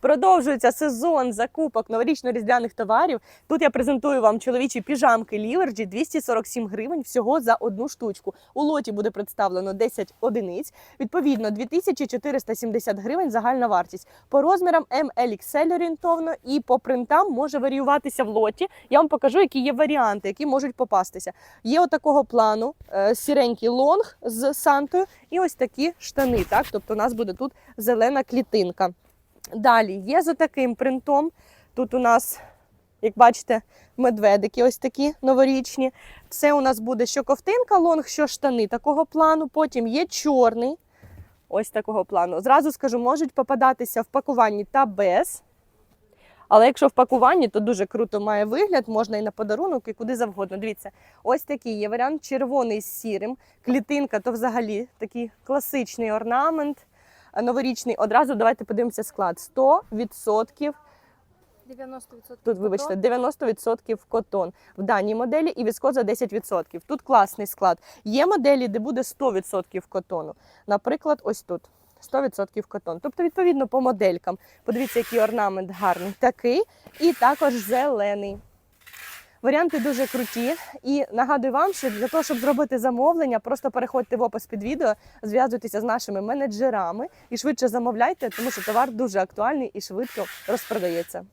Продовжується сезон закупок новорічно-різдвяних товарів. Тут я презентую вам чоловічі піжамки Ліверджі 247 гривень всього за одну штучку. У лоті буде представлено 10 одиниць. Відповідно, 2470 гривень загальна вартість. По розмірам ML орієнтовно і по принтам може варіюватися в лоті. Я вам покажу, які є варіанти, які можуть попастися. Є отакого плану е, сіренький лонг з сантою і ось такі штани. Так? Тобто у нас буде тут зелена клітинка. Далі є з отаким принтом. Тут у нас, як бачите, медведики ось такі новорічні. Це у нас буде що ковтинка, лонг, що штани такого плану. Потім є чорний, ось такого плану. Зразу скажу, можуть попадатися в пакуванні та без. Але якщо в пакуванні, то дуже круто має вигляд, можна і на подарунок, і куди завгодно. Дивіться, ось такий є варіант червоний з сірим. Клітинка то взагалі такий класичний орнамент. Новорічний. Одразу давайте подивимося склад. 100% 90% Тут, вибачте, 90% котон в даній моделі і віскоза 10%. Тут класний склад. Є моделі, де буде 100% котону. Наприклад, ось тут. 100% котон. Тобто, відповідно, по моделькам. Подивіться, який орнамент гарний. Такий і також зелений. Варіанти дуже круті. І нагадую вам, що для того, щоб зробити замовлення, просто переходьте в опис під відео, зв'язуйтеся з нашими менеджерами і швидше замовляйте, тому що товар дуже актуальний і швидко розпродається.